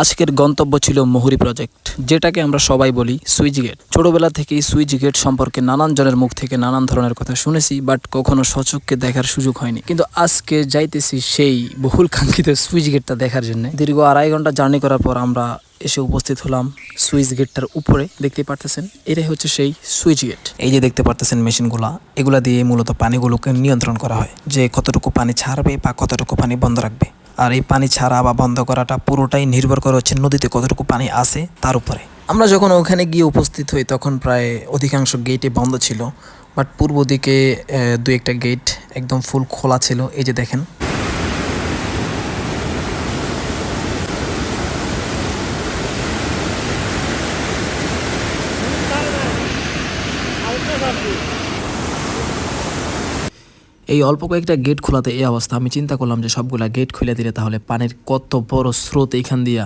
আজকের গন্তব্য ছিল মহুরি প্রজেক্ট যেটাকে আমরা সবাই বলি সুইচ গেট ছোটবেলা থেকেই সুইচ গেট সম্পর্কে নানান জনের মুখ থেকে নানান ধরনের কথা শুনেছি বাট কখনো সচককে দেখার সুযোগ হয়নি। কিন্তু আজকে যাইতেছি সেই বহুল কাঙ্ক্ষিত সুইচ গেটটা দেখার জন্য। দীর্ঘ আড়াই ঘণ্টা জার্নি করার পর আমরা এসে উপস্থিত হলাম সুইচ গেটটার উপরে দেখতে পারতেছেন? এটাই হচ্ছে সেই সুইচ গেট এই যে দেখতে পারতেছেন মেশিনগুলা, এগুলা দিয়ে মূলত পানিগুলোকে নিয়ন্ত্রণ করা হয়, যে কতটুকু পানি ছাড়বে বা কতটুকু পানি বন্ধ রাখবে। আর এই পানি ছাড়া বা বন্ধ করাটা পুরোটাই নির্ভর করে হচ্ছে নদীতে কতটুকু পানি আছে তার উপরে। আমরা যখন ওখানে গিয়ে উপস্থিত হই তখন প্রায় অধিকাংশ গেটে বন্ধ ছিল বাট পূর্ব দিকে দু একটা গেট একদম ফুল খোলা ছিল। এই যে দেখেন। এই অল্প কয়েকটা গেট খোলাতে এই অবস্থা। আমি চিন্তা করলাম যে সবগুলা গেট খুলে দিলে তাহলে পানির কত বড় স্রোত এইখান দিয়া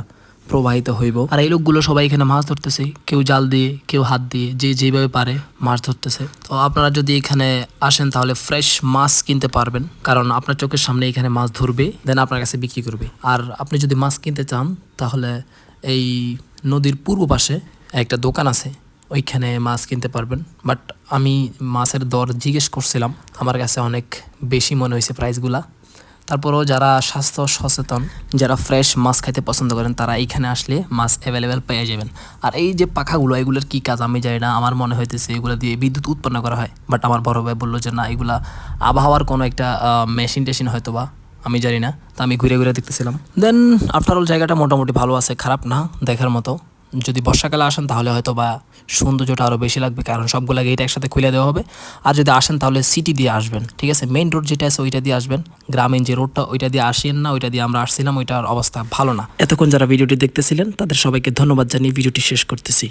প্রবাহিত হইব। আর এই লোকগুলো সবাই এখানে মাছ ধরতেছে। কেউ জাল দিয়ে, কেউ হাত দিয়ে, যে যেভাবে পারে মাছ ধরতেছে। তো আপনারা যদি এখানে আসেন তাহলে ফ্রেশ মাছ কিনতে পারবেন। কারণ আপনার চোখের সামনে এখানে মাছ ধরবে দেন আপনার কাছে বিক্রি করবে। আর আপনি যদি মাছ কিনতে চান, তাহলে এই নদীর পূর্ব পাশে একটা দোকান আছে। ওইখানে মাছ কিনতে পারবেন। বাট আমি মাছের দর জিজ্ঞেস করছিলাম, আমার কাছে অনেক বেশি মনে হয়েছে প্রাইসগুলা তারপরেও যারা স্বাস্থ্য সচেতন, যারা ফ্রেশ মাছ খাইতে পছন্দ করেন, তারা এইখানে আসলে মাছ অ্যাভেলেবেল পেয়ে যাবেন। আর এই যে পাখাগুলো, এগুলোর কী কাজ আমি জানি না, আমার মনে হইতেছে এগুলো দিয়ে বিদ্যুৎ উৎপন্ন করা হয়। বাট আমার বড় ভাই বলল যে, না, এগুলা আবহাওয়ার কোনো একটা মেশিন টেশিন হয়তো বা আমি জানি না। তা আমি ঘুরে ঘুরে দেখতেছিলাম। দেন আফটার অল জায়গাটা মোটামুটি ভালো আছে, খারাপ না, দেখার মতো। যদি বর্ষাকালে আসেন তাহলে হয়তো বা সৌন্দর্যটা আরও বেশি লাগবে, কারণ সবগুলো গেট একসাথে খুলে দেওয়া হবে। আর যদি আসেন তাহলে সিটি দিয়ে আসবেন, ঠিক আছে? মেইন রোড যেটা আছে ওইটা দিয়ে আসবেন। গ্রামীণ যে রোডটা ওইটা দিয়ে আসেন না, ওইটা দিয়ে আমরা আসছিলাম, ওইটার অবস্থা ভালো না। এতক্ষণ যারা ভিডিওটি দেখতেছিলেন, তাদের সবাইকে ধন্যবাদ জানিয়ে ভিডিওটি শেষ করতেছি।